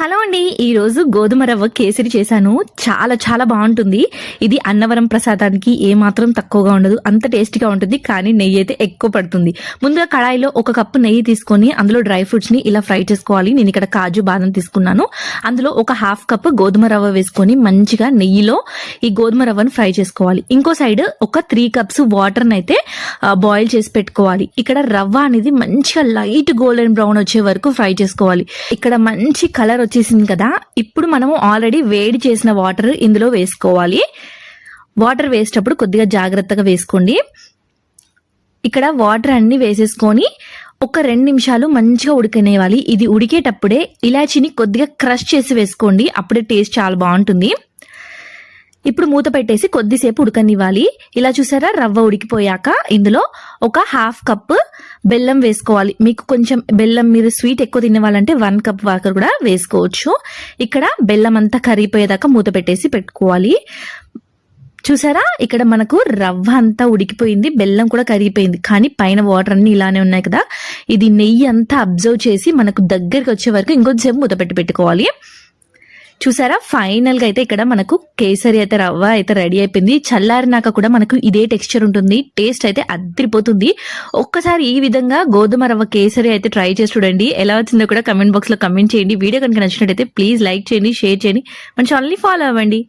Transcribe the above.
Hello అండి ఈరోజు గోధుమ రవ్వ కేసరి చేశాను. చాలా చాలా బాగుంటుంది. ఇది అన్నవరం ప్రసాదానికి ఏ మాత్రం తక్కువగా ఉండదు. అంత టేస్టీగా ఉంటుంది కానీ నెయ్యి అయితే ఎక్కువ పడుతుంది. ముందుగా కడాయిలో ఒక కప్పు నెయ్యి తీసుకొని అందులో డ్రై ఫ్రూట్స్ని ఇలా ఫ్రై చేసుకోవాలి. నేను ఇక్కడ కాజు బాదం తీసుకున్నాను. అందులో ఒక హాఫ్ కప్ గోధుమ రవ్వ వేసుకొని మంచిగా నెయ్యిలో ఈ గోధుమ రవ్వను ఫ్రై చేసుకోవాలి. ఇంకో సైడ్ ఒక త్రీ కప్స్ వాటర్ని అయితే బాయిల్ చేసి పెట్టుకోవాలి. ఇక్కడ రవ్వ అనేది మంచిగా లైట్ గోల్డెన్ బ్రౌన్ వచ్చే వరకు ఫ్రై చేసుకోవాలి. ఇక్కడ మంచి కలర్ వచ్చేసింది కదా ఇప్పుడు మనము ఆల్రెడీ వేడి చేసిన వాటర్ ఇందులో వేసుకోవాలి. వాటర్ వేసేటప్పుడు కొద్దిగా జాగ్రత్తగా వేసుకోండి. ఇక్కడ వాటర్ అన్ని వేసేసుకొని ఒక రెండు నిమిషాలు మంచిగా ఉడకనేవాలి ఇది ఉడికేటప్పుడే ఇలాచీని కొద్దిగా క్రష్ చేసి వేసుకోండి. అప్పుడే టేస్ట్ చాలా బాగుంటుంది. ఇప్పుడు మూత పెట్టేసి కొద్దిసేపు ఉడకనివ్వాలి. ఇలా చూసారా? రవ్వ ఉడికిపోయాక ఇందులో ఒక హాఫ్ కప్ బెల్లం వేసుకోవాలి. మీకు కొంచెం బెల్లం మీరు స్వీట్ ఎక్కువ తినేవాళ్ళంటే వన్ కప్ వాకర్ కూడా వేసుకోవచ్చు. ఇక్కడ బెల్లం అంతా కరిగిపోయేదాకా మూత పెట్టేసి పెట్టుకోవాలి. చూసారా? ఇక్కడ మనకు రవ్వ అంతా ఉడికిపోయింది. బెల్లం కూడా కరిగిపోయింది. కానీ పైన వాటర్ అన్ని ఇలానే ఉన్నాయి కదా. ఇది నెయ్యి అంతా అబ్జర్వ్ చేసి మనకు దగ్గరికి వచ్చే వరకు ఇంకొంచెం మూత పెట్టి పెట్టుకోవాలి. చూసారా? ఫైనల్గా అయితే ఇక్కడ మనకు కేసరి అయితే రవ్వ అయితే రెడీ అయిపోయింది. చల్లారినాక కూడా మనకు ఇదే టెక్స్చర్ ఉంటుంది. టేస్ట్ అయితే అద్దరిపోతుంది. ఒక్కసారి ఈ విధంగా గోధుమ రవ్వ కేసరి అయితే ట్రై చేసి చూడండి. ఎలా వచ్చిందో కూడా కమెంట్ బాక్స్లో కమెంట్ చేయండి. వీడియో కనుక నచ్చినట్టయితే ప్లీజ్ లైక్ చేయండి షేర్ చేయండి. మన ఛానల్ని ఫాలో అవ్వండి.